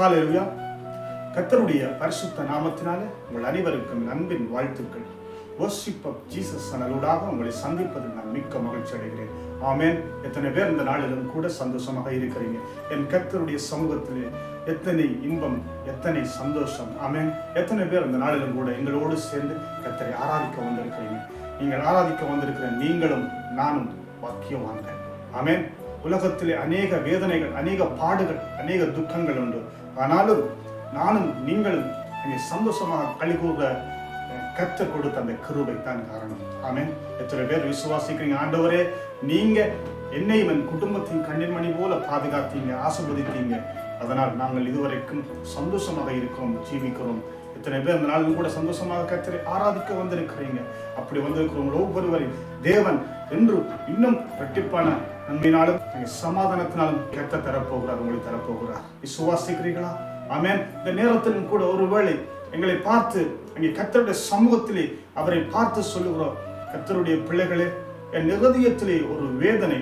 ஹalleluya. கர்த்தருடைய பரிசுத்த நாமத்தினாலே உங்கள் அனைவருக்கும் அன்பின் வாழ்த்துக்கள். வர்ஷிப் ஆஃப் ஜீசஸ் அனலூடாக உங்களை சந்திப்பதில் நான் மிக்க மகிழ்ச்சி அடைகிறேன். ஆமேன் எத்தனை பேர் இந்த நாளிலும் கூட சந்தோஷமாக இருக்கிறீங்க? என் கர்த்தருடைய சமூகத்திலே எத்தனை இன்பம் எத்தனை சந்தோஷம். ஆமேன் எத்தனை பேர் இந்த நாளிலும் கூட எங்களோடு சேர்ந்து கத்தரை ஆராதிக்க வந்திருக்கிறீங்க? நீங்கள் ஆராதிக்க வந்திருக்கிற நீங்களும் நானும் வாக்கியவான்கள் ஆமேன் உலகத்திலே அநேக வேதனைகள் அநேக பாடுகள் அநேக துக்கங்கள் உண்டு. ஆனாலும் நானும் நீங்களும் இங்கே சந்தோஷமாக கழிகூற கற்றுக் கொடுத்த அந்த கிருபை தான் காரணம். ஆமேன். எத்தனை பேர் விசுவாசிக்கிறீங்க? ஆண்டவரே நீங்க என்னையும் என் குடும்பத்தின் கண்ணீர் மணி போல பாதுகாத்தீங்க ஆசிர்வதித்தீங்க. அதனால் நாங்கள் இதுவரைக்கும் சந்தோஷமாக இருக்கிறோம் ஜீவிக்கிறோம். இத்தனை பேர் அந்த நாளும் கூட சந்தோஷமாக கத்தரை ஆராதிக்க வந்திருக்கிறீங்க. அப்படி வந்திருக்கிறவங்க ஒவ்வொருவரையும் தேவன் என்று இன்னும் கட்டிப்பான நன்மையினாலும் சமாதானத்தினாலும் கெட்ட தரப்போகிறார் உங்களை தரப்போகிறார். விசுவாசிக்கிறீர்களா? ஆமேன். இந்த நேரத்திலும் கூட ஒருவேளை எங்களை பார்த்து அங்கே கத்தருடைய சமூகத்திலே அவரை பார்த்து சொல்லுகிறோம் கத்தருடைய பிள்ளைகளே என் நிரதியத்திலே ஒரு வேதனை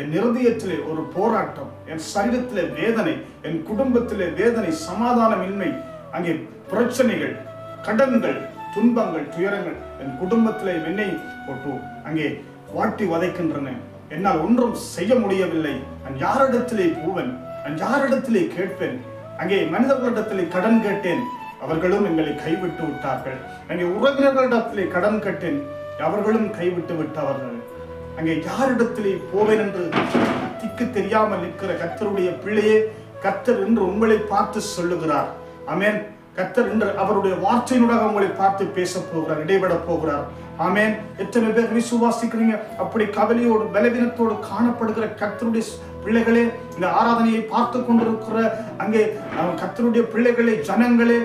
என் இருதயத்திலே ஒரு போராட்டம் என் சரீரத்திலே வேதனை என் குடும்பத்திலே வேதனை சமாதானமின்மை அங்கே பிரச்சனைகள் கடன்கள் துன்பங்கள் துயரங்கள் என் குடும்பத்திலே என்னை போட்டு அங்கே வாட்டி வதைக்கின்றன. என்னால் ஒன்றும் செய்ய முடியவில்லை. நான் யாரிடத்திலே போவன் நான் யாரிடத்திலே கேட்பேன். அங்கே மனிதர்களிடத்திலே கடன் கேட்டேன். அவர்களும் எங்களை கைவிட்டு விட்டார்கள். அங்கே உறவினர்களிடத்திலே கடன் கேட்டேன். அவர்களும் கைவிட்டு விட்டவர்கள். அங்கே யாரிடத்திலே போவேன் என்று திக்கு தெரியாமல் நிற்கிற கத்தருடைய பிள்ளையே கத்தர் என்று உங்களை பார்த்து சொல்லுகிறார். அமேன் கத்தர் இன்று அவருடைய வார்த்தையினூடாக உங்களை பார்த்து பேச போகிறார் இடைபெட போகிறார். ஆமேன். எத்தனை பேர் விசுவாசிக்கிறீங்க? அப்படி கவலையோடு பலவீனத்தோடு காணப்படுகிற கத்தருடைய பிள்ளைகளே இந்த ஆராதனையை பார்த்து கொண்டிருக்கிற அங்கே கத்தருடைய பிள்ளைகளே ஜனங்களே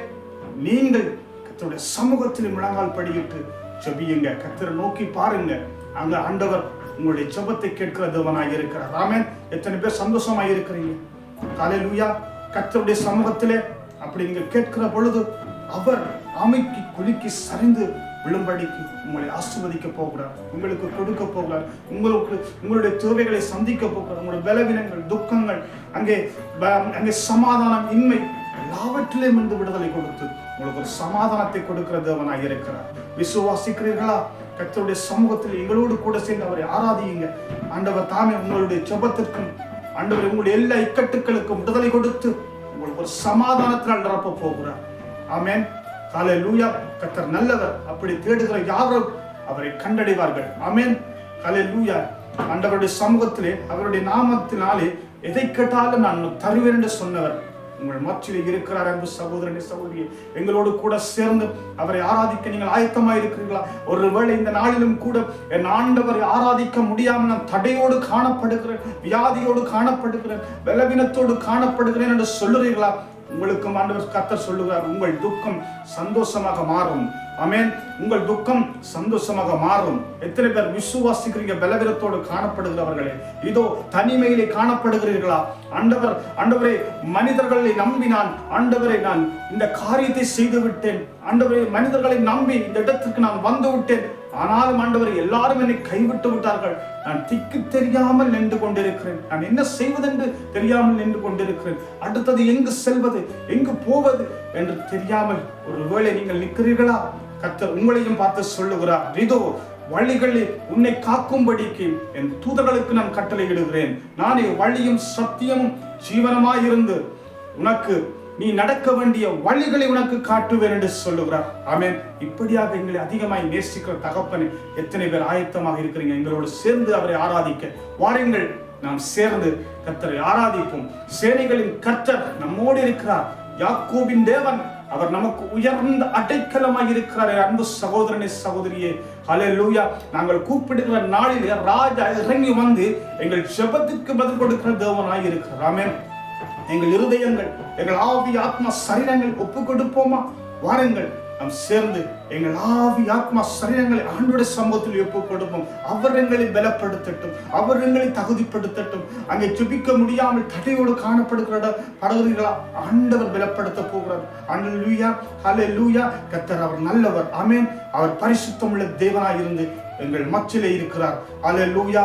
நீங்கள் கத்தருடைய சமூகத்தில் முழங்கால் படியிட்டு ஜபியுங்க. கத்தரை நோக்கி பாருங்க. அங்க ஆண்டவர் உங்களுடைய ஜபத்தை கேட்கிற தேவனாக இருக்கிறார். ஆமேன். எத்தனை பேர் சந்தோஷமா இருக்கிறீங்க? காலையில் கத்தருடைய சமூகத்திலே அப்படி நீங்கள் கேட்கிற பொழுது அவர் அமைக்கு குலுக்கி சரிந்து விழும்படிக்கு உங்களை ஆசிர்வதிக்க போகிறார் உங்களுக்கு கொடுக்க போகிறார் உங்களுக்கு உங்களுடைய தேவைகளை சந்திக்க போகிறார் உங்களுடைய பலவீனங்கள் துக்கங்கள் அங்கே அங்கே சமாதானம் இன்மை எல்லாவற்றிலும் இருந்து விடுதலை கொடுத்து உங்களுக்கு ஒரு சமாதானத்தை கொடுக்கிற தேவனாக இருக்கிறார். விசுவாசிக்கிறீர்களா? கத்தருடைய சமூகத்தில் எங்களோடு கூட சேர்ந்து அவரை ஆராதியுங்க. ஆண்டவர் தாமே உங்களுடைய ஜபத்திற்கும் ஆண்டவர் உங்களுடைய எல்லா இக்கட்டுகளுக்கும் விடுதலை கொடுத்து உங்களுக்கு ஒரு சமாதானத்தினால் நிரப்ப போகிறார். ஆமேன். காலை லூயா கத்தர் நல்லவர். அப்படி தேடுகிற யாரும் அவரை கண்டடைவார்கள். ஆமேன். காலை லூயா ஆண்டவருடைய சமூகத்திலே அவருடைய நாமத்தினாலே எதை கேட்டாலும் நான் தருவேன் என்று சொன்னவர். உங்கள் மத்தியிலே இருக்கிறார் அன்பு சகோதரனே சகோதரி எங்களோடு கூட சேர்ந்து அவரை ஆராதிக்க நீங்கள் ஆயத்தமாக இருக்கிறீர்களா? ஒருவேளை இந்த நாளிலும் கூட என் ஆண்டவரை ஆராதிக்க முடியாமல் நான் தடையோடு காணப்படுகிறேன் வியாதியோடு காணப்படுகிறேன் பலவீனத்தோடு காணப்படுகிறேன் என்று சொல்லுறீர்களா உங்களுக்கும் ஆண்டவர் கத்தர் சொல்லுகிறார் உங்கள் துக்கம் சந்தோஷமாக மாறும். அமேன் உங்கள் துக்கம் சந்தோஷமாக மாறும். எத்தனை பேர் விசுவாசிக்கிறீங்க பலவீனத்தோடு காணப்படுகிறவர்களே. இதோ தனிமையிலே காணப்படுகிறீர்களா? ஆண்டவர் ஆண்டவரே மனிதர்களை நம்பி நான் ஆண்டவரை நான் இந்த காரியத்தை செய்து விட்டேன் ஆண்டவரே மனிதர்களை நம்பி இந்த இடத்திற்கு நான் வந்து விட்டேன் ஆனாலும் ஆண்டவர் எல்லாரும் என்னை கைவிட்டு விட்டார்கள். நான் திக்கு தெரியாமல் நின்று கொண்டிருக்கிறேன். நான் என்ன செய்வதென்று தெரியாமல் நின்று கொண்டிருக்கிறேன். அடுத்தது எங்கு செல்வது எங்கு போவது என்று தெரியாமல் ஒருவேளை நீங்கள் நிற்கிறீர்களா? கத்தர் உங்களையும் பார்த்து சொல்லுகிறார் இதோ வழிகளில் உன்னை காக்கும்படிக்கு என் தூதர்களுக்கு நான் கட்டளையிடுகிறேன் நானே வழியும் சத்தியமும் ஜீவனமாயிருந்து உனக்கு நீ நடக்க வேண்டிய வழிகளை உனக்கு காட்டுவேன் என்று சொல்லுகிறார். ஆமேன். இப்படியாக எங்களை அதிகமாய் நேசிக்கிற தகப்பனை எத்தனை பேர் ஆயத்தமாக இருக்கிறீங்க? எங்களோடு சேர்ந்து அவரை ஆராதிக்க. வாருங்கள் நாம் சேர்ந்து கத்தரை ஆராதிப்போம். சேனைகளின் கர்த்தர் நம்மோடு இருக்கிறார். யாக்கோபின் தேவன் அவர் நமக்கு உயர்ந்த அடைக்கலமாக இருக்கிறார் அன்பு சகோதரனே சகோதரியே. ஹalleluya நாங்கள் கூப்பிடுகிற நாளில் ராஜா இறங்கி வந்து எங்கள் ஜெபத்திற்கு பதில் கொடுக்கிற தேவனாய் இருக்கிறாமே எங்கள் இருதயங்கள் எங்கள் ஆவி ஆத்மா சரீரங்கள் ஒப்பு கொடுப்போமா வாருங்கள். நாம் சேர்ந்து எங்கள் ஆவி ஆத்மா சரீரங்களை ஆண்டோட சமூகத்தில் ஒப்பு கொடுப்போம் அவர் எங்களை பலப்படுத்தட்டும் அவர் எங்களை தகுதிப்படுத்தட்டும். அங்கே ஜெபிக்க முடியாமல் தடையோடு காணப்படுகிற படுகிறீர்களா ஆண்டவர் பலப்படுத்த போகிறார். அண்டல் லூயா ஹலே லூயா கத்தர் அவர் நல்லவர். அமேன் அவர் பரிசுத்தமுள்ள தேவனாய் இருந்து எங்கள் மச்சிலே இருக்கிறார். ஹalleluya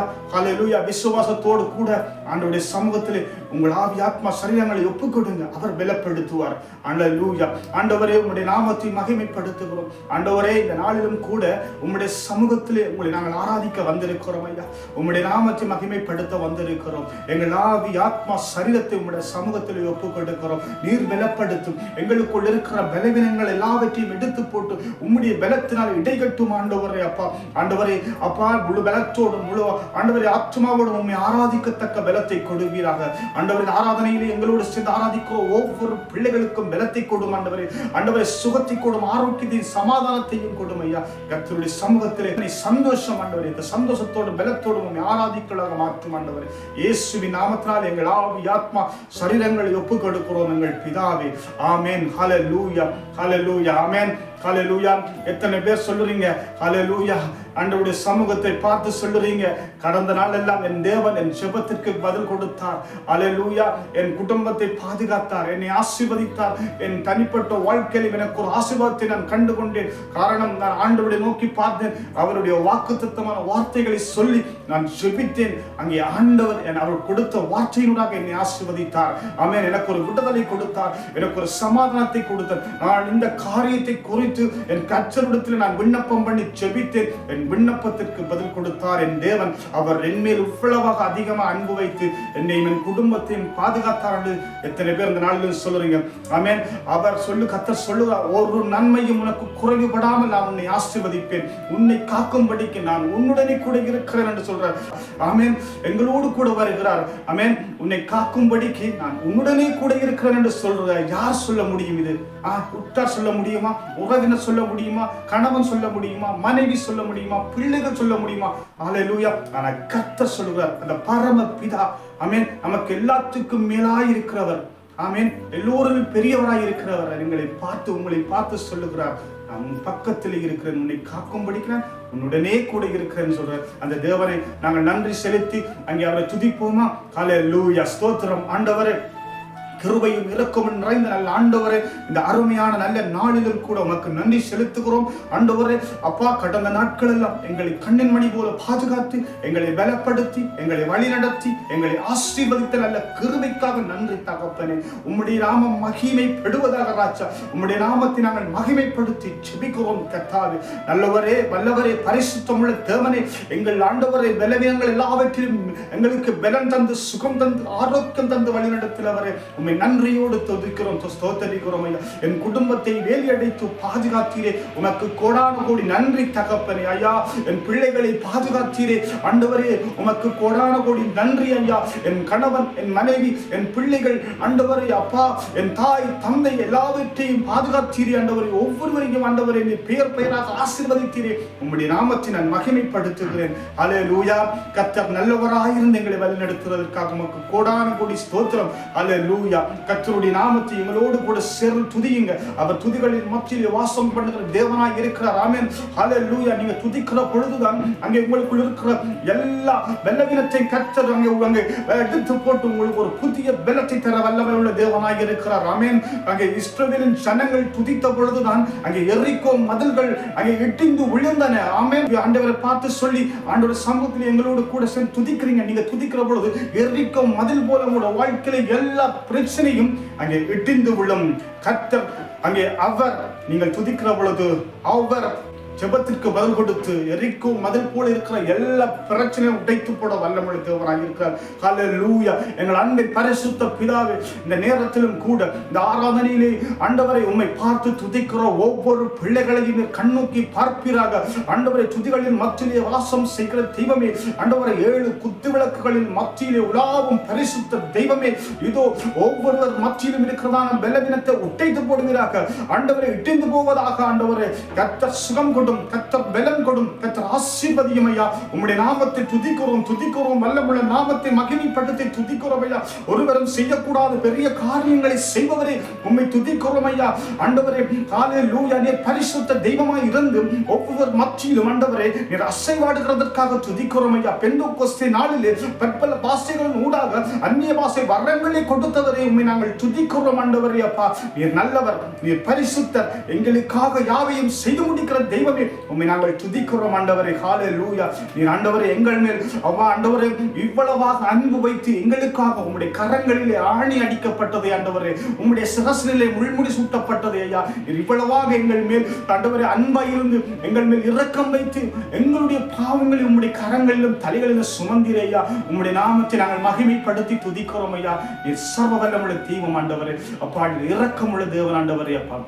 லூயா விசுவாசத்தோடு கூட ஆண்டவுடைய சமூகத்திலே உங்கள் ஆவி ஆத்மா சரீரங்களை ஒப்புக்கொடுங்க. அவர் பலப்படுத்துவார். ஹalleluya ஆண்டவரே உங்களுடைய நாமத்தை மகிமைப்படுத்துகிறோம். ஆண்டவரே இந்த நாளிலும் கூட உங்களுடைய சமூகத்திலே உங்களை நாங்கள் ஆராதிக்க வந்திருக்கிறோம் ஐயா. உம்முடைய நாமத்தை மகிமைப்படுத்த வந்திருக்கிறோம். எங்கள் ஆவி ஆத்மா சரீரத்தை உங்களுடைய சமூகத்திலே ஒப்புக் கொடுக்கிறோம் நீர் பலப்படுத்தும். எங்களுக்குள் இருக்கிற பலவீனங்கள் எல்லாவற்றையும் எடுத்து போட்டு உம்முடைய பலத்தினால் இடைகட்டும் ஆண்டவரே அப்பா. ஆண்டவரே அப்பா முழு பலத்தோடும் முழு ஆண்டவரே ஆத்மாவோடும் உண்மை ஆராதிக்கத்தக்க பலத்தை கொடுவீராக. ஆண்டவரின் ஆராதனையிலே எங்களோடு சேர்ந்து ஆராதிக்கிற ஒவ்வொரு பிள்ளைகளுக்கும் பலத்தை கொடும் ஆண்டவரே. ஆண்டவரை சுகத்தை கொடும் ஆரோக்கியத்தையும் சமாதானத்தையும் கொடும் ஐயா. கத்தருடைய சமூகத்திலே சந்தோஷம் ஆண்டவரே. இந்த சந்தோஷத்தோடும் பலத்தோடும் உண்மை ஆராதிக்கலாக மாற்றும் ஆண்டவரே. இயேசுவின் நாமத்தினால் எங்கள் ஆவி ஆத்மா சரீரங்களை ஒப்புக் கொடுக்கிறோம் எங்கள் பிதாவே. ஆமேன். ஹலலூயா ஹலலூயா ஆமேன். ஹalleluya எத்தனை பேர் சொல்லுறீங்க? ஹalleluya அண்டவுடைய சமூகத்தை பார்த்து சொல்லுறீங்க. கடந்த நாள் எல்லாம் என் தேவன் என் செபத்திற்கு பதில் கொடுத்தார். ஹalleluya என் குடும்பத்தை பாதுகாத்தார். என்னை ஆசீர்வதித்தார். என் தனிப்பட்ட வாழ்க்கையில் எனக்கு ஒரு ஆசீர்வாதத்தை நான் கண்டு கொண்டேன் காரணம் நான் ஆண்டவுடைய நோக்கி பார்த்தேன். அவருடைய வாக்குத்தத்தமான வார்த்தைகளை சொல்லி நான் செபித்தேன். அங்கே ஆண்டவர் என் அவர் கொடுத்த வார்த்தையினூடாக என்னை ஆசீர்வதித்தார். அவன் எனக்கு ஒரு விடுதலை கொடுத்தார். எனக்கு ஒரு சமாதானத்தை கொடுத்தார். நான் இந்த காரியத்தை குறி குறித்து என் கச்சரிடத்தில் நான் விண்ணப்பம் பண்ணி செபித்தேன் என் விண்ணப்பத்திற்கு பதில் கொடுத்தார் என் தேவன். அவர் என் மேல் இவ்வளவாக அதிகமாக அன்பு வைத்து என்னையும் என் குடும்பத்தையும் பாதுகாத்தார் எத்தனை பேர் இந்த நாளில் சொல்லுறீங்க? ஆமேன். அவர் சொல்லு கத்தர் சொல்லுகிறார் ஒரு நன்மையும் உனக்கு குறைவுபடாமல் நான் உன்னை ஆசிர்வதிப்பேன். உன்னை காக்கும்படிக்கு நான் உன்னுடனே கூட இருக்கிறேன் என்று சொல்றார். ஆமேன். எங்களோடு கூட வருகிறார். ஆமேன். உன்னை காக்கும்படிக்கு நான் உன்னுடனே கூட இருக்கிறேன் என்று சொல்றார் யார் சொல்ல முடியும் இது? ஆ, உற்றார் சொல்ல முடியுமா? உறவினர் சொல்ல முடியுமா? கணவன் சொல்ல முடியுமா? மனைவி சொல்ல முடியுமா? பிள்ளைகள் சொல்ல முடியுமா? ஹalleluya. ஆனா கத்த சொல்லுகிறார் அந்த பரம பிதா அமேன் நமக்கு எல்லாத்துக்கும் மேலாய் இருக்கிறவர் ஆமீன். எல்லோரும் பெரியவராய் இருக்கிறவர். எங்களை பார்த்து உங்களை பார்த்து சொல்லுகிறார். நான் உன் பக்கத்தில் இருக்கிறேன் உன்னை காக்கும் படிக்கிறேன் உன்னுடனே கூட இருக்கிறேன்னு சொல்ற அந்த தேவனை நாங்கள் நன்றி செலுத்தி அங்கே அவரை துதிப்போமா? காலை லூயா ஸ்தோத்திரம். ஆண்டவரே கிருபையும் இரக்கமும் நிறைந்த நல்ல ஆண்டவரே இந்த அருமையான நல்ல நாளிலும் கூட உமக்கு நன்றி செலுத்துகிறோம். ஆண்டவரே அப்பா கடந்த நாட்கள் எல்லாம் எங்களை கண்ணின் மணி போல பாதுகாத்து எங்களை பலப்படுத்தி எங்களை வழிநடத்தி எங்களை ஆசீர்வதித்த நல்ல கிருபைக்காக நன்றி தகப்பனே. உம்முடைய நாமம் மகிமைப்படுவதாக ராஜா உம்முடைய நாமத்தை நாங்கள் மகிமைப்படுத்தி செபிக்கிறோம் கத்தாவே நல்லவரே வல்லவரே பரிசுத்தமுள்ள தேவனே எங்கள் ஆண்டவரை பலவீனங்கள் எல்லாவற்றிலும் எங்களுக்கு பலன் தந்து சுகம் தந்து ஆரோக்கியம் தந்து வழிநடத்தில் அவரை உண்மை நன்றியோடு துதிக்கிறோம். ஸ்தோத்தரிக்கிறோம் ஐயா. என் குடும்பத்தை வேலியடைத்து பாதுகாத்தீரே. உனக்கு கோடான கோடி நன்றி தகப்பனே ஐயா. என் பிள்ளைகளை பாதுகாத்தீரே. ஆண்டவரே உமக்கு கோடான கோடி நன்றி ஐயா. என் கணவன் என் மனைவி என் பிள்ளைகள் ஆண்டவரே அப்பா என் தாய் தந்தை எல்லாவற்றையும் பாதுகாத்தீரே ஆண்டவரே. ஒவ்வொருவரையும் ஆண்டவரே நீ பெயர் பெயராக ஆசீர்வதித்தீரே. உம்முடைய நாமத்தை நான் மகிமைப்படுத்துகிறேன். அலே லூயா கத்தர் நல்லவராயிருந்து எங்களை வழிநடத்துவதற்காக உமக்கு கோடான கோடி ஸ்தோத்திரம். அலே லூயா கத்தருடைய நாமத்தை எங்களோடு கூட சேர்ந்து துதியுங்க. அவர் துதிகளின் மத்தியில் வாசம் பண்ணுகிற தேவனாய் இருக்கிறார். ஆமேன். ஹலே நீங்க துதிக்கிற பொழுதுதான் அங்கே உங்களுக்குள் இருக்கிற எல்லா பலவீனத்தை கத்தர் அங்கே அங்கே எடுத்து போட்டு உங்களுக்கு ஒரு புதிய பலத்தை தர வல்லமை உள்ள தேவனாய் இருக்கிறார். ஆமேன். அங்கே இஸ்ரவேலின் ஜனங்கள் துதித்த பொழுதுதான் அங்கே எரிக்கோ மதில்கள் அங்கே இட்டிந்து விழுந்தன. ஆமேன். ஆண்டவரை பார்த்து சொல்லி ஆண்டவர் சமூகத்தில் எங்களோடு கூட சேர்ந்து துதிக்கிறீங்க. நீங்க துதிக்கிற பொழுது எரிக்கோ மதில் போல உங்களோட வாழ்க்கையில எல்லா பிரச்சனையும் அங்கே இட்டிந்து விழும் கத்தர் அங்கே அவர் நீங்கள் துதிக்கிற பொழுது அவர் ஜெபத்திற்கு பதில் கொடுத்து எரிக்கும் மதில் போல இருக்கிற எல்லா பிரச்சனையும் உடைத்து போட வல்லமொழி தேவராக இருக்கிறார். ஹalleluya. எங்கள் அன்பின் பரிசுத்த பிதாவே இந்த நேரத்திலும் கூட இந்த ஆராதனையிலே ஆண்டவரை உண்மை பார்த்து துதிக்கிற ஒவ்வொரு பிள்ளைகளையும் நீர் கண்ணோக்கி பார்ப்பீராக. ஆண்டவரை துதிகளின் மத்தியிலே வாசம் செய்கிற தெய்வமே ஆண்டவரை ஏழு குத்து விளக்குகளின் மத்தியிலே உலாவும் பரிசுத்த தெய்வமே. இதோ ஒவ்வொருவர் மத்தியிலும் இருக்கிறதான பலவீனத்தை உடைத்து போடுகிறார்கள் ஆண்டவரை இட்டிந்து போவதாக ஆண்டவரை கத்த சுகம் கொண்டு கொடும் கத்தர் பலம் கொடும் கத்தர் ஆசீர்வதியும் ஐயா. உம்முடைய நாமத்தை துதிக்கிறோம் துதிக்கிறோம் வல்லமுள்ள நாமத்தை மகிமைப்படுத்தி துதிக்கிறோம் ஐயா. ஒருவரும் செய்யக்கூடாத பெரிய காரியங்களை செய்பவரே உம்மை துதிக்கிறோம் ஐயா. ஆண்டவரே காலே லூயா நீர் பரிசுத்த தெய்வமாய் இருந்து ஒவ்வொரு மத்தியிலும் ஆண்டவரே நீர் அசைவாடுகிறதற்காக துதிக்கிறோம் ஐயா. பெண்டு கொஸ்தி நாளிலே பற்பல பாஷைகளின் ஊடாக அந்நிய பாஷை வரங்களை கொடுத்தவரே உண்மை நாங்கள் துதிக்கிறோம் ஆண்டவரே அப்பா. நீர் நல்லவர் நீர் பரிசுத்தர். எங்களுக்காக யாவையும் செய்து முடிக்கிற தெய்வம் தகப்பனே உண்மை நாங்கள் துதிக்கிறோம் ஆண்டவரே. காலே லூயா நீர் ஆண்டவரே எங்கள் மேல் அவ்வா ஆண்டவரே இவ்வளவாக அன்பு வைத்து எங்களுக்காக உங்களுடைய கரங்களிலே ஆணி அடிக்கப்பட்டது ஆண்டவரே. உங்களுடைய சிரசிலே முள்முடி சூட்டப்பட்டது ஐயா. இவ்வளவாக எங்கள் மேல் ஆண்டவரே அன்பாய் இருந்து எங்கள் மேல் இரக்கம் வைத்து எங்களுடைய பாவங்களை உம்முடைய கரங்களிலும் தலைகளிலும் சுமந்திர ஐயா. உங்களுடைய நாமத்தை நாங்கள் மகிமைப்படுத்தி துதிக்கிறோம் ஐயா. நீர் சர்வ வல்லமுள்ள தீபம் ஆண்டவரே. அப்பா நீர் இரக்கமுள்ள தேவன் ஆண்டவரே அப்பா.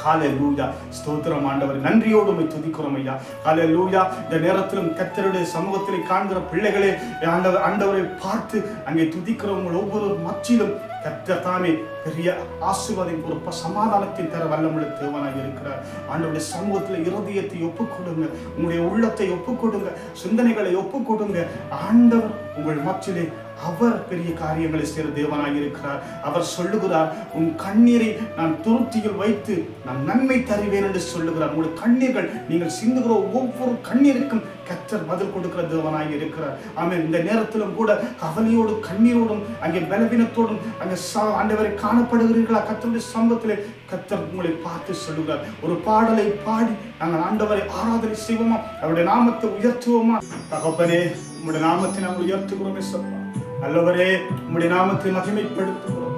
ஹalleluya. ஸ்தோத்திரம் ஆண்டவர். நன்றியோடு உம்மை துதிக்கிறோம் ஐயா. ஹalleluya. இந்த நேரத்திலும் கத்தருடைய சமூகத்திலே காண்கிற பிள்ளைகளே ஆண்டவர் ஆண்டவரை பார்த்து அங்கே துதிக்கிறவங்க ஒவ்வொரு மச்சிலும் கத்தர் தாமே பெரிய ஆசீர்வாதம் ஒரு சமாதானத்தை தர வல்லமுள்ள தேவனாக இருக்கிறார். ஆண்டவருடைய சமூகத்தில் இருதயத்தை ஒப்புக் கொடுங்க உங்களுடைய உள்ளத்தை ஒப்புக் கொடுங்க சிந்தனைகளை ஒப்புக் கொடுங்க ஆண்டவர் உங்கள் மச்சிலே அவர் பெரிய காரியங்களை செய்கிற தேவனாக இருக்கிறார். அவர் சொல்லுகிறார் உன் கண்ணீரை நான் துருத்தியில் வைத்து நான் நன்மை தருவேன் என்று சொல்லுகிறார். உங்களுடைய கண்ணீர்கள் நீங்கள் சிந்துகிற ஒவ்வொரு கண்ணீருக்கும் கத்தர் பதில் கொடுக்கிற தேவனாக இருக்கிறார். ஆமென். இந்த நேரத்திலும் கூட கவலையோடும் கண்ணீரோடும் அங்கே பலவீனத்தோடும் அங்கே ச- ஆண்டவரை காணப்படுகிறீர்களா? கத்தருடைய சமூகத்திலே கத்தர் உங்களை பார்த்து சொல்லுகிறார். ஒரு பாடலை பாடி நாங்கள் ஆண்டவரை ஆராதனை செய்வோமா? அவருடைய நாமத்தை உயர்த்துவோமா? தகப்பனே உங்களுடைய நாமத்தை நாங்கள் உயர்த்துகிறோமே சொல்லுவோம் நல்லவரே உம்முடைய நாமத்தை மகிமைப்படுத்துகிறோம்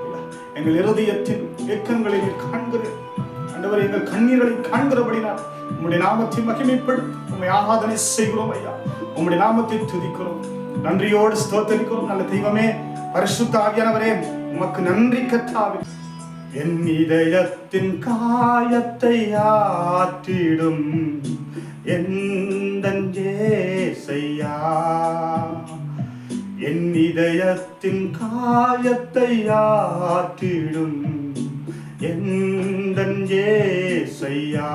எங்கள் இருதயத்தின் இயக்கங்களை காண்கிறேன் ஆண்டவரே எங்கள் கண்ணீர்களை காண்கிறபடினால் உம்முடைய நாமத்தை மகிமைப்படுத்தும் உண்மை ஆராதனை செய்கிறோம் ஐயா. உம்முடைய நாமத்தை துதிக்கிறோம். நன்றியோடு ஸ்தோத்தரிக்கிறோம். நல்ல தெய்வமே பரிசுத்த ஆவியானவரே உமக்கு நன்றி கத்தாவே. என் இதயத்தின் காயத்தை ஆற்றிடும் எந்தன் செய்யா என் இதயத்தின் காயத்தை ஆற்றிடும். எந்தன் ஏசையா?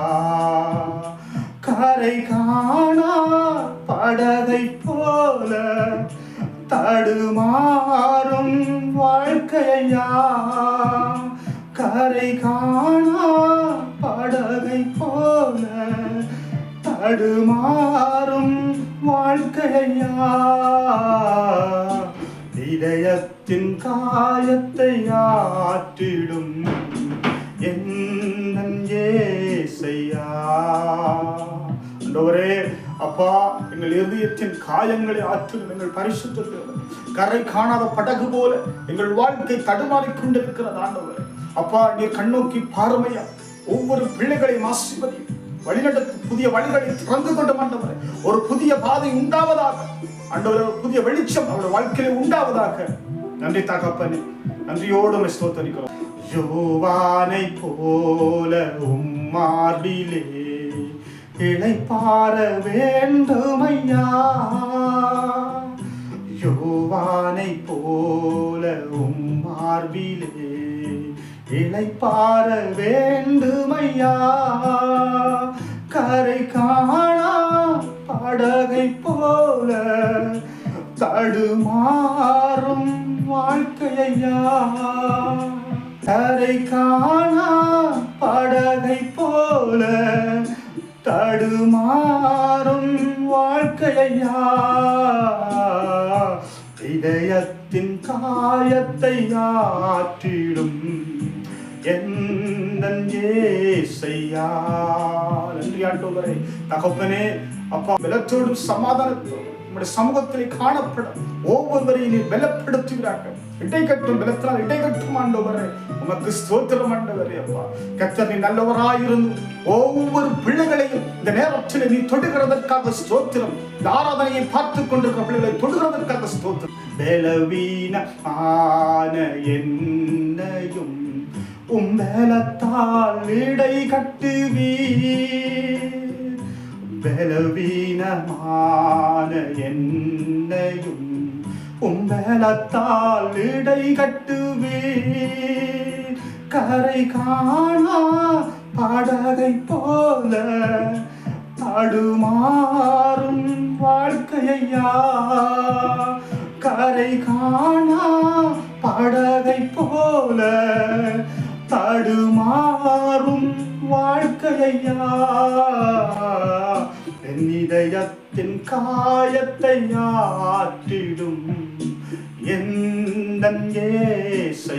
கரை காணா படகை போல தடுமாறும் வாழ்க்கையா? கரை காணா படகை போல தடுமாறும் வாழ்க்கையா இதயத்தின் காயத்தை ஆற்றிடும் ஆண்டவரே அப்பா எங்கள் இதயத்தின் காயங்களை ஆற்றும் எங்கள் பரிசுத்த கரை காணாத படகு போல எங்கள் வாழ்க்கை தடுமாறிக் கொண்டிருக்கிறது ஆண்டவரே. அப்பா நீர் கண்ணோக்கி பார்வையா. ஒவ்வொரு பிள்ளைகளையும் ஆசிர்வதியும். வழிநடத்து புதிய வழிகளை திறந்து கொண்டு ஆண்டவரே ஒரு புதிய பாதை உண்டாவதாக ஆண்டவரே புதிய வெளிச்சம் அவருடைய வாழ்க்கையில உண்டாவதாக. நன்றி தகப்பனே நன்றியோடு ஸ்தோத்தரிக்கிறோம். யோவானை போல உம்மார்பிலே இளைப்பார வேண்டுமையா? யோவானை போல உம்மார்பிலே இழைப்பார வேண்டுமையா? கரை காணா படகை போல தடுமாறும் வாழ்க்கையா கரை காணா படகை போல தடுமாறும் வாழ்க்கையா இதயத்தின் காயத்தை ஆற்றிடும் எந்தன் தகப்பனே அப்பா பலத்தோடும் சமாதானத்தோடும் உங்களுடைய சமூகத்திலே காணப்படும் ஒவ்வொருவரையும் நீ பலப்படுத்துகிறார்கள். இடை கட்டும் பலத்தினால் இடை கட்டும் ஆண்டவரே. உமக்கு ஸ்தோத்திரம் ஆண்டவரே அப்பா. கத்தர் நீ நல்லவராயிருந்து ஒவ்வொரு பிள்ளைகளையும் இந்த நேரத்தில் நீ தொடுகிறதற்காக ஸ்தோத்திரம். இந்த ஆராதனையை பார்த்து கொண்டிருக்கிற பிள்ளைகளை தொடுகிறதற்காக ஸ்தோத்திரம். பலவீன ஆன என்னையும் உம்பலத்தால் இடை கட்டுவீர். பலவீனமான என்னையும் உம்பலத்தால் இடை கட்டுவீர். கரை காணா படகை போல தடுமாறும் வாழ்க்கையா கரை காணா படகை போல தடுமாறும் வாழ்க்கையா என் இதயத்தின் காயத்தை ஆற்றிடும். எந்த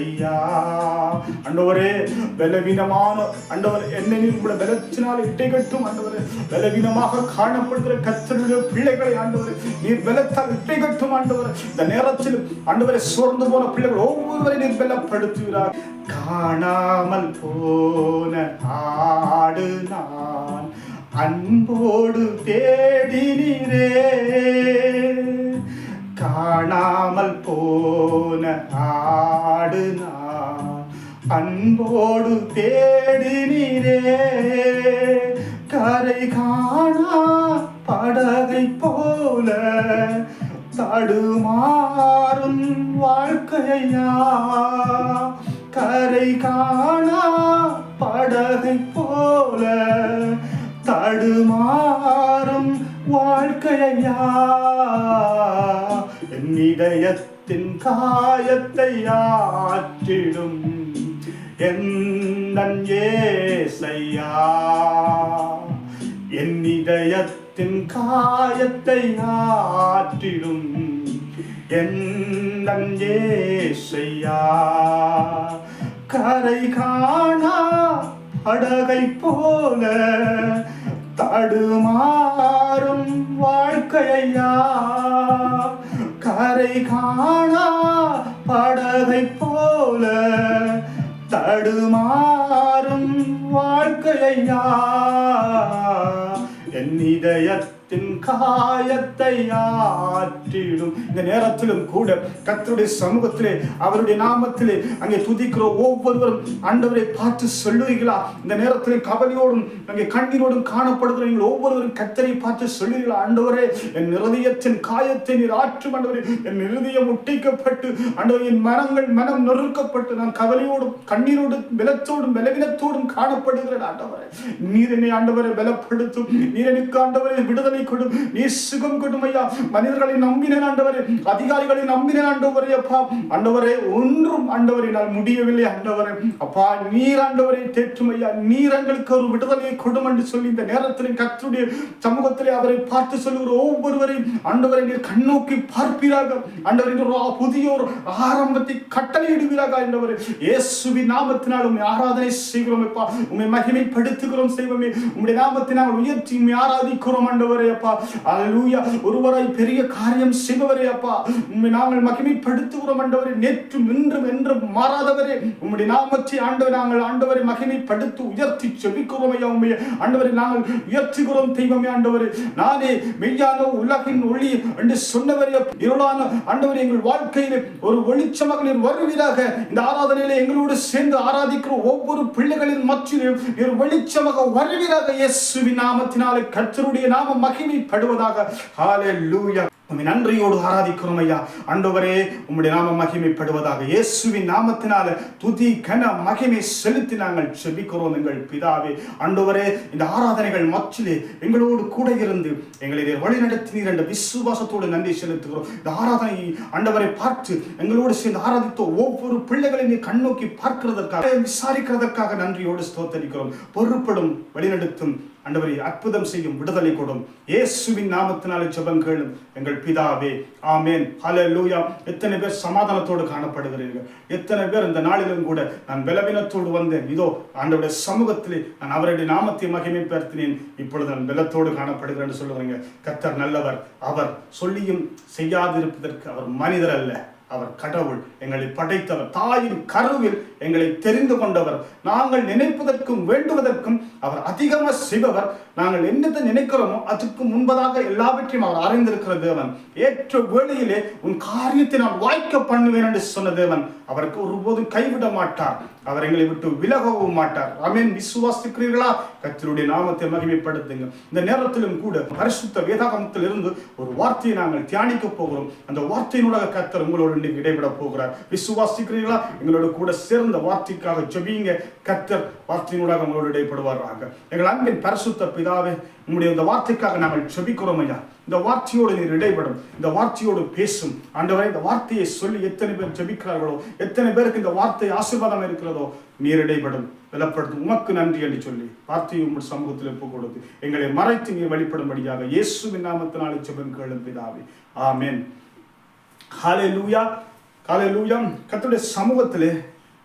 எந்தன் அண்டவரே பலவீனமான அண்டவர் என்னை உங்களை பலத்தினால் இட்டை கட்டும் ஆண்டவரே பலவீனமாக காணப்படுகிற கத்தருடைய பிள்ளைகளை ஆண்டவரே நீர் பலத்தால் இட்டை கட்டும் ஆண்டவர். இந்த நேரத்தில் ஆண்டவரை சோர்ந்து போன பிள்ளைகள் ஒவ்வொருவரை நீர் பலப்படுத்துகிறார். காணாமல் போன ஆடு நான் அன்போடு தேடினீரே. காணாமல் போன ஆடு நான். அன்போடு தேடினீரே கரை காணா படகை போல தடுமாறும் வாழ்க்கையா. கரை காணா படகை போல தடுமாறும் வாழ்க்கையா என் இதயத்தின் காயத்தை ஆற்றிடும். என் ஏசையா. என் இதயத்தின் காயத்தை ஆற்றிடும். என் ஏசையா. கரை காணா அடகை போல. தடுமாறும் வாழ்க்கையா கரை காணா படகை போல தடுமாறும் வாழ்க்கையா என் இதயத்தை தின் காயத்தை ஆற்றிடும். இந்த நேரத்திலும் கூட கத்தருடைய சமூகத்திலே அவருடைய நாமத்திலே அங்கே துதிக்கிற ஒவ்வொருவரும் ஆண்டவரை பார்த்து சொல்லுவீர்களா இந்த நேரத்தில் கவலையோடும் அங்கே கண்ணீரோடும் காணப்படுகிற நீங்கள் ஒவ்வொருவரும் கத்தரை பார்த்து சொல்லுவீர்களா ஆண்டவரே என் நிறதயத்தின் காயத்தை நீர் ஆற்றும் ஆண்டவரே. என் நிறதயம் ஒட்டிக்கப்பட்டு ஆண்டவர் என் மனங்கள் மனம் நொறுக்கப்பட்டு நான் கவலையோடும் கண்ணீரோடும் விலத்தோடும் விலவினத்தோடும் காணப்படுகிறேன் ஆண்டவரே. நீர் என்னை ஆண்டவரை பலப்படுத்தும். நீர் எனக்கு ஆண்டவரை விடுதலை கொடும் நீ சுகம் கொடும் ஐயா. மனிதர்களை நம்பினேன் ஆண்டவரே. அதிகாரிகளை நம்பினேன் ஆண்டவரே அப்பா. ஆண்டவரே ஒன்றும் ஆண்டவரை நான் முடியவில்லை ஆண்டவரே. அப்பா நீர் ஆண்டவரை தேற்றும் ஐயா. நீர் எங்களுக்கு ஒரு விடுதலையை கொடும் என்று சொல்லி இந்த நேரத்தில் கத்துடைய சமூகத்திலே அவரை பார்த்து சொல்லுகிற ஒவ்வொருவரையும் ஆண்டவரை நீர் கண்ணோக்கி பார்ப்பீராக. ஆண்டவரை ஒரு புதிய ஒரு ஆரம்பத்தை கட்டளையிடுவீராக ஆண்டவரே. இயேசுவின் நாமத்தினால் உண்மை ஆராதனை செய்கிறோம் அப்பா. உண்மை மகிமைப்படுத்துகிறோம் செய்வோமே. உம்முடைய நாமத்தினால் உயர்த்தி உண்மை ஆராதிக்கிறோம் ஆண்டவரே. அப்பா அலலூயா. ஒருவராய் பெரிய காரியம் செய்பவரே அப்பா உண்மை நாங்கள் மகிமைப்படுத்துகிறோம் ஆண்டவரே. நேற்றும் இன்றும் என்றும் மாறாதவரே. உம்முடைய நாமத்தை ஆண்டவர் நாங்கள் ஆண்டவரை மகிமைப்படுத்தி உயர்த்தி செபிக்கிறோம் ஐயா உண்மையை ஆண்டவரை நாங்கள் உயர்த்துகிறோம் தெய்வமே ஆண்டவரே. நானே மெய்யான உலகின் ஒளி என்று சொன்னவரே. இருளான ஆண்டவர் எங்கள் வாழ்க்கையில் ஒரு வெளிச்சமாக நீர் வருவீராக. இந்த ஆராதனையில எங்களோடு சேர்ந்து ஆராதிக்கிற ஒவ்வொரு பிள்ளைகளின் மத்தியிலும் ஒரு வெளிச்சமாக வருவீராக. இயேசுவின் நாமத்தினாலே கத்தருடைய நாம நாமம் மகிமைப்படுவதாக. ஹalleluya நன்றியோடு ஆராதிக்கிறோம் ஐயா. அண்டவரே உம்முடைய நாம மகிமைப்படுவதாக. இயேசுவின் நாமத்தினால துதி கன மகிமை செலுத்தி நாங்கள் செபிக்கிறோம் எங்கள் பிதாவே. அண்டவரே இந்த ஆராதனைகள் மச்சிலே எங்களோடு கூட இருந்து எங்களை நீர் வழிநடத்தினீர் என்ற விசுவாசத்தோடு நன்றி செலுத்துகிறோம். இந்த ஆராதனை அண்டவரை பார்த்து எங்களோடு சேர்ந்து ஆராதித்த ஒவ்வொரு பிள்ளைகளை நீ கண்ணோக்கி பார்க்கிறதற்காக விசாரிக்கிறதற்காக நன்றியோடு ஸ்தோத்தரிக்கிறோம். பொறுப்படும் வழிநடத்தும் ஆண்டவரை அற்புதம் செய்யும் விடுதலை கொடும். இயேசுவின் நாமத்தினாலே ஜெபம் கேளும் எங்கள் பிதாவே. ஆமேன். ஹalleluya. எத்தனை பேர் சமாதானத்தோடு காணப்படுகிறீர்கள்? எத்தனை பேர் இந்த நாளிலும் கூட நான் பலவீனத்தோடு வந்தேன். இதோ ஆண்டவருடைய சமூகத்திலே நான் அவருடைய நாமத்தை மகிமைப்படுத்தினேன் இப்பொழுது நான் பலத்தோடு காணப்படுகிறேன் என்று சொல்லுவாங்க கத்தர் நல்லவர். அவர் சொல்லியும் செய்யாதிருப்பதற்கு அவர் மனிதர் அல்ல. அவர் கடவுள் எங்களை படைத்தவர் தாயின் கருவில் எங்களை தெரிந்து கொண்டவர். நாங்கள் நினைப்பதற்கும் வேண்டுவதற்கும் அவர் அதிகமாக செய்பவர். நாங்கள் என்னத்தை நினைக்கிறோமோ அதுக்கு முன்பதாக எல்லாவற்றையும் அவர் அறிந்திருக்கிற தேவன். ஏற்ற வேளையிலே உன் காரியத்தை நான் வாய்க்க பண்ணுவேன் என்று சொன்ன தேவன். அவருக்கு ஒருபோதும் கைவிட மாட்டார். அவர் எங்களை விட்டு விலகவும் மாட்டார். அமேன் விசுவாசிக்கிறீர்களா? கத்தருடைய நாமத்தை மகிமைப்படுத்துங்க. இந்த நேரத்திலும் கூட பரிசுத்த வேதாகமத்தில் இருந்து ஒரு வார்த்தையை நாங்கள் தியானிக்க போகிறோம். அந்த வார்த்தையினூடாக கர்த்தர் உங்களோடு இன்றைக்கு இடைவிட போகிறார். விசுவாசிக்கிறீர்களா? எங்களோட கூட சேர்ந்த வார்த்தைக்காக ஜெபிங்க. கர்த்தர் வார்த்தையினூடாக உங்களோடு இடைப்படுவார்கள் எங்கள் அன்பின் பரிசுத்த பிதாவே உங்களுடைய இந்த வார்த்தைக்காக நாங்கள் ஜெபிக்கிறோம் ஐயா. இந்த வார்த்தையோடு நீர் இடைப்படும் இந்த வார்த்தையோடு பேசும். ஆண்டவரே இந்த வார்த்தையை சொல்லி எத்தனை பேர் ஜபிக்கிறார்களோ எத்தனை பேருக்கு இந்த வார்த்தை ஆசீர்வாதம் இருக்கிறதோ நீர் இடைப்படும் பலப்படுத்தும் உமக்கு நன்றி என்று சொல்லி வார்த்தையை உங்கள் சமூகத்தில் ஒப்பு கொடுத்து எங்களை மறைத்து நீர் வழிபடும்படியாக இயேசுவின் நாமத்தினாலே ஜெபம் கேளும் பிதாவே. ஆமென். ஹalleluya. காலையிலூயா கர்த்தருடைய சமூகத்திலே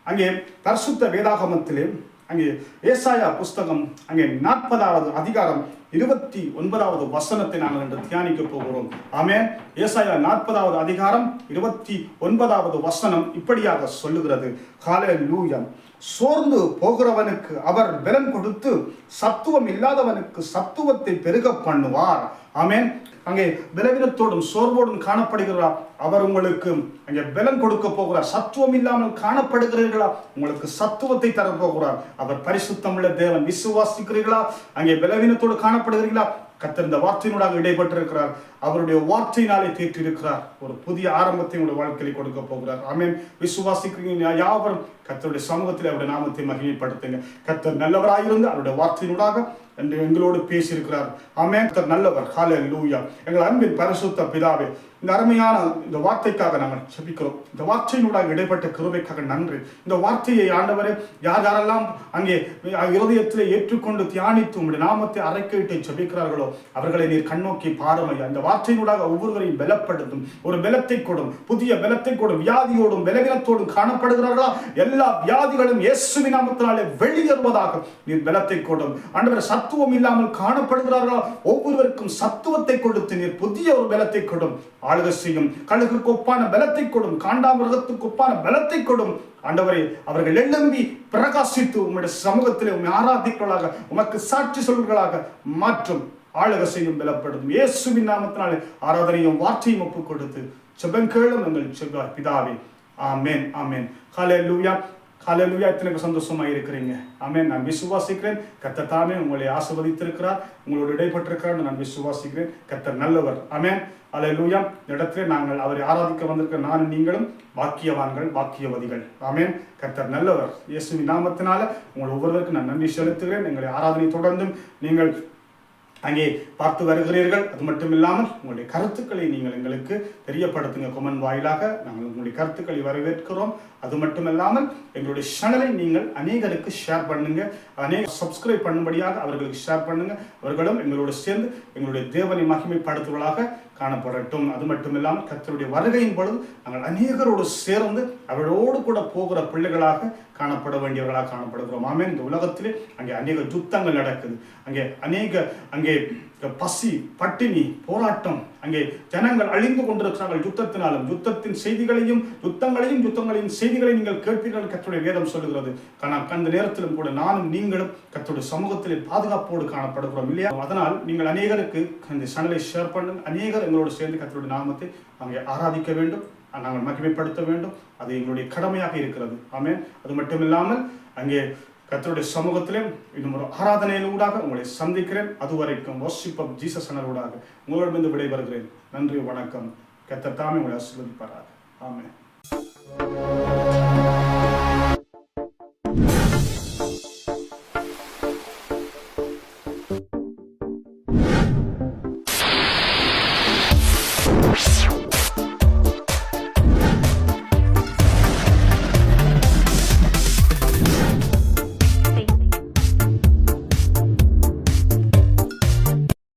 அங்கே பரிசுத்த வேதாகமத்திலே அங்கே ஏசாயா புஸ்தகம் அங்கே நாற்பதாவது அதிகாரம் இருபத்தி ஒன்பதாவது வசனத்தை நாங்கள் இன்று தியானிக்க போகிறோம். ஆமே ஏசாயா நாற்பதாவது அதிகாரம் இருபத்தி ஒன்பதாவது வசனம் இப்படியாக சொல்லுகிறது. காலே சோர்ந்து போகிறவனுக்கு அவர் பலன் கொடுத்து சத்துவம் இல்லாதவனுக்கு சத்துவத்தை பெருக பண்ணுவார். ஆமேன். அங்கே பலவீனத்தோடும் சோர்வோடும் காணப்படுகிறார் அவர் உங்களுக்கு அங்கே பலன் கொடுக்க போகிறார். சத்துவம் இல்லாமல் காணப்படுகிறீர்களா? உங்களுக்கு சத்துவத்தை தர போகிறார். அவர் பரிசுத்தமுள்ள தேவன். விசுவாசிக்கிறீர்களா? அங்கே பலவீனத்தோடு காணப்படுகிறீர்களா? கத்தர் இந்த வார்த்தையினூடாக இடைப்பட்டிருக்கிறார். அவருடைய வார்த்தையினாலே தேற்றிருக்கிறார் ஒரு புதிய ஆரம்பத்தை உங்களுடைய வாழ்க்கையில் கொடுக்க போகிறார். ஆமென். விசுவாசிக்கிறீங்க யாவரும் கத்தருடைய சமூகத்தில் அவருடைய நாமத்தை மகிமைப்படுத்துங்க. கத்தர் நல்லவராயிருந்து அவருடைய வார்த்தையினூடாக என்று எங்களோடு பேசியிருக்கிறார். ஆமேன். கத்தர் நல்லவர். ஹாலே லூயா எங்கள் அன்பின் பரிசுத்த பிதாவே இந்த அருமையான இந்த வார்த்தைக்காக நாங்கள் செபிக்கிறோம். இந்த வார்த்தையினூடாக இடைப்பட்ட கிருபைக்காக நன்றி. இந்த வார்த்தையை ஆண்டவரே யார் யாரெல்லாம் அங்கே இருதயத்தில் ஏற்றுக்கொண்டு தியானித்து உங்களுடைய நாமத்தை அரைக்கிட்டு செபிக்கிறார்களோ அவர்களை நீர் கண்ணோக்கி பாருமையா. இந்த வார்த்தையினூடாக ஒவ்வொருவரையும் பலப்படுத்தும். ஒரு பலத்தை கொடும் புதிய பலத்தை கொடும் வியாதியோடும் பலவீனத்தோடும் காணப்படுகிறார்களா? எல்லா வியாதிகளும் இயேசுவி நாமத்தினாலே வெளியேறுவதாக நீர் பலத்தை கொடும். ஆண்டவர் சத்துவம் இல்லாமல் காணப்படுகிறார்களா? ஒவ்வொருவருக்கும் சத்துவத்தை கொடுத்து நீர் புதிய ஒரு பலத்தை கொடும். ஆளுக செய்யும். கழுகுக்கு ஒப்பான பலத்தை கொடும். காண்டாமிருகத்துக்கு ஒப்பான பலத்தை கொடும். ஆண்டவரே அவர்கள் எழும்பி பிரகாசித்து உம்முடைய சமூகத்திலே உண்மை ஆராதிக்களாக உமக்கு சாட்சி சொல்களாக மாற்றும். ஆளுக செய்யும் பலப்படும். இயேசுவின் நாமத்தினாலே ஆராதனையும் வார்த்தையும் ஒப்புக் கொடுத்து செபங்கேளும் எங்கள் செவ்வாய் பிதாவே. ஆமேன் ஆமேன். ஹலே லூயா ஹலலுயா எத்தனை சந்தோஷமா இருக்கிறீங்க. ஆமே நான் விசுவாசிக்கிறேன். கத்த தாமே உங்களை ஆசிர்வதித்திருக்கிறார். உங்களோட இடைப்பட்டிருக்கிறார் நான் விசுவாசிக்கிறேன். கர்த்தர் நல்லவர். ஆமே ஹalleluya இந்த இடத்துல நாங்கள் அவரை ஆராதிக்க வந்திருக்க நான் நீங்களும் பாக்கியவான்கள் பாக்கியவதிகள். ஆமென் கர்த்தர் நல்லவர். இயேசுவின் நாமத்தினால உங்கள் ஒவ்வொருவருக்கும் நான் நன்றி செலுத்துகிறேன். எங்களை ஆராதனை தொடர்ந்தும் நீங்கள் அங்கே பார்த்து வருகிறீர்கள். அது மட்டும் இல்லாமல் உங்களுடைய கருத்துக்களை நீங்கள் எங்களுக்கு தெரியப்படுத்துங்க கொமன் வாயிலாக. நாங்கள் உங்களுடைய கருத்துக்களை வரவேற்கிறோம். அது மட்டும் இல்லாமல் எங்களுடைய சேனலை நீங்கள் அநேகருக்கு ஷேர் பண்ணுங்க. அநேக சப்ஸ்கிரைப் பண்ணும்படியாக அவர்களுக்கு ஷேர் பண்ணுங்க. அவர்களும் எங்களோடு சேர்ந்து எங்களுடைய தேவனை மகிமைப்படுத்துவதாக காணப்படட்டும். அது மட்டும் இல்லாமல் கத்தருடைய வருகையின் பொழுது நாங்கள் அநேகரோடு சேர்ந்து அவரோடு கூட போகிற பிள்ளைகளாக காணப்பட வேண்டியவர்களாக காணப்படுகிறோம். ஆமே இந்த உலகத்திலே அங்கே அநேக யுத்தங்கள் நடக்குது. அங்கே அநேக அங்கே பசி பட்டினி போராட்டம். அங்கே ஜனங்கள் அழிந்து கொண்டிருக்கிறார்கள் யுத்தத்தினாலும். யுத்தத்தின் செய்திகளையும் யுத்தங்களையும் யுத்தங்களின் செய்திகளை நீங்கள் கேட்பீர்கள் கத்துடைய வேதம் சொல்லுகிறது. ஆனால் அந்த நேரத்திலும் கூட நானும் நீங்களும் கத்துடைய சமூகத்திலே பாதுகாப்போடு காணப்படுகிறோம் இல்லையா? அதனால் நீங்கள் அநேகருக்கு இந்த சேனலை ஷேர் பண்ணுங்க அநேகர் எங்களோடு சேர்ந்து கத்துடைய நாமத்தை அங்கே ஆராதிக்க வேண்டும். நாங்கள் மகிமைப்படுத்த வேண்டும். அது எங்களுடைய கடமையாக இருக்கிறது. ஆமே அது மட்டும் இல்லாமல் அங்கே கத்தருடைய சமூகத்திலும் இன்னும் ஒரு ஆராதனையிலூடாக உங்களை சந்திக்கிறேன். அதுவரைக்கும் வர்ஷிப் ஆஃப் ஜீசஸ் அனலூடாக உங்களிடமிருந்து விடைபெறுகிறேன். நன்றி வணக்கம். கத்தர் தாமே உங்களை ஆசீர்வதிப்பாராக. ஆமே